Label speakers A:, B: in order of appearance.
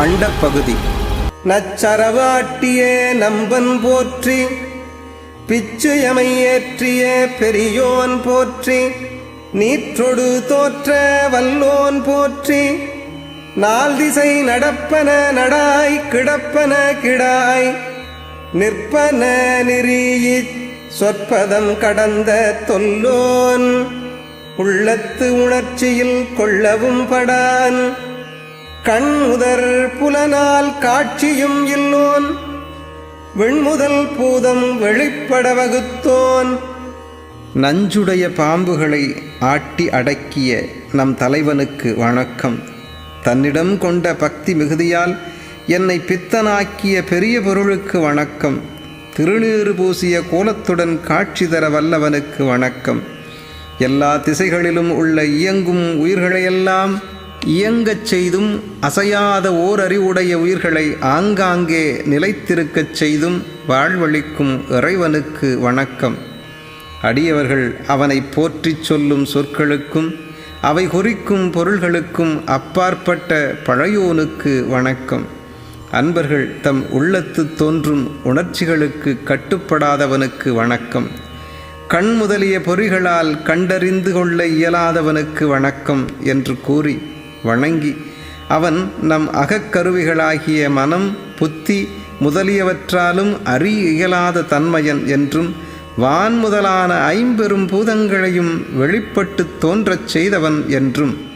A: அண்டப்பகுதி. நச்சரவாட்டியே நம்பன் போற்றி பிச்சுயமை ஏற்றிய பெரியோன் போற்றி நீற்றொடு தோற்ற வல்லோன் போற்றி நால் திசை நடப்பன நடாய் கிடப்பன கிடாய் நிற்பன நெறியிச் சொற்பதம் கடந்த தொல்லோன் உள்ளத்து உணர்ச்சியில் கொள்ளவும் படான். கண் முதற் புலனால் காட்சியும் இல்லோன் வெண்முதல் பூதம் வெளிப்பட வகுத்தோன். நஞ்சுடைய பாம்புகளை ஆட்டி அடக்கிய நம் தலைவனுக்கு வணக்கம். தன்னிடம் கொண்ட பக்தி மிகுதியால் என்னை பித்தனாக்கிய பெரிய பொருளுக்கு வணக்கம். திருநீறு பூசிய கோலத்துடன் காட்சி தர வல்லவனுக்கு வணக்கம். எல்லா திசைகளிலும் உள்ள இயங்கும் உயிர்களையெல்லாம் இயங்கச் செய்தும் அசையாத ஓர் அறிவுடைய உயிர்களை ஆங்காங்கே நிலைத்திருக்கச் செய்தும் வாழ்வளிக்கும் இறைவனுக்கு வணக்கம். அடியவர்கள் அவனை போற்றிச் சொல்லும் சொற்களுக்கும் அவை குறிக்கும் பொருள்களுக்கும் அப்பாற்பட்ட பழையோனுக்கு வணக்கம். அன்பர்கள் தம் உள்ளத்து தோன்றும் உணர்ச்சிகளுக்கு கட்டுப்படாதவனுக்கு வணக்கம். கண் முதலிய பொறிகளால் கண்டறிந்து கொள்ள இயலாதவனுக்கு வணக்கம் என்று கூறி வணங்கி அவன் நம் அகக்கருவிகளாகிய மனம் புத்தி முதலியவற்றாலும் அறி இயலாத தன்மையன் என்றும் வான் முதலான ஐம்பெரும் பூதங்களையும் வெளிப்பட்டு தோன்றச் செய்தவன் என்றும்.